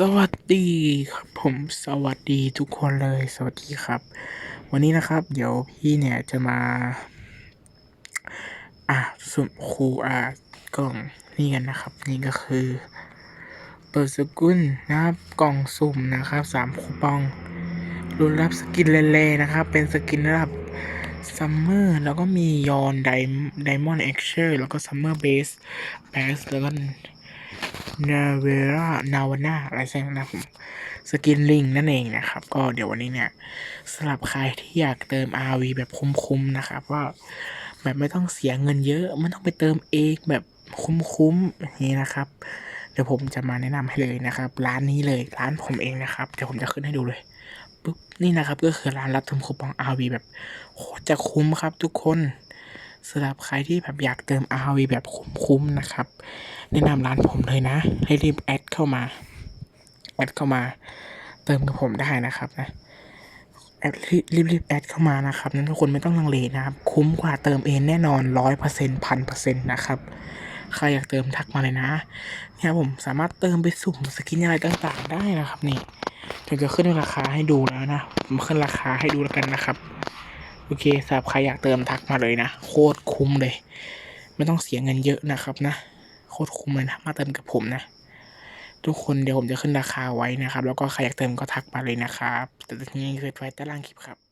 สวัสดีครับผมสวัสดีทุกคนเลยสวัสดีครับ วันนี้นะครับ เดี๋ยวพี่เนี่ยจะมา อะสุ่มครูอ่ากล่องนี่กันนะครับ นี่ก็คือ เปิดสกุลนะครับกล่องสุ่มนะครับสามคูปองรุนรับสกินเล่ๆนะครับ เป็นสกินระดับซัมเมอร์แล้วก็มียอนไดไดมอนด์เอ็กเชอร์แล้วก็ซัมเมอร์เบสแบสแล้วก็ นาเวรานาวาน่าอะไรสักอย่างนะผมสกินลิงนั่นเองนะครับ ก็เดี๋ยววันนี้เนี่ยสำหรับใครที่อยากเติม RV แบบคุ้มๆนะครับว่าแบบไม่ต้องเสียเงินเยอะไม่ต้องไปเติมเองแบบคุ้มๆนี้นะครับ เดี๋ยวผมจะมาแนะนำให้เลยนะครับ ร้านนี้เลยร้านผมเองนะครับเดี๋ยวผมจะขึ้นให้ดูเลยปุ๊บนี่นะครับก็คือร้านรับเติมคูปอง RV แบบโคตรจะคุ้มครับทุกคน สำหรับใครที่แบบอยากเติม RV แบบคุ้มๆนะครับ แนะนำร้านผมเลยนะ ให้รีบแอดเข้ามา แอดเข้ามา เติมกับผมได้นะครับนะแอดรีบรีบรีบแอดเข้ามานะครับนั้นทุกคนไม่ต้องลังเลนะครับ คุ้มกว่าเติมเองแน่นอนร้อยเปอร์เซ็นต์พันเปอร์เซ็นต์นะครับใครอยากเติมทักมาเลยนะเนี่ยผมสามารถเติมไปสุ่มสกินอะไรต่างๆ ได้นะครับนี่เดี๋ยวจะขึ้นราคาให้ดูแล้วนะผมขึ้นราคาให้ดูแล้วกันนะครับ โอเคสำหรับใครอยากเติมทักมาเลยนะ โคตรคุ้มเลย ไม่ต้องเสียเงินเยอะนะครับนะ โคตรคุ้มเลยนะ มาเติมกับผมนะ ทุกคนเดี๋ยวผมจะขึ้นราคาไว้นะครับ แล้วก็ใครอยากเติมก็ทักมาเลยนะครับ แต่ทีนี้คือไว้ใต้ล่างคลิปครับ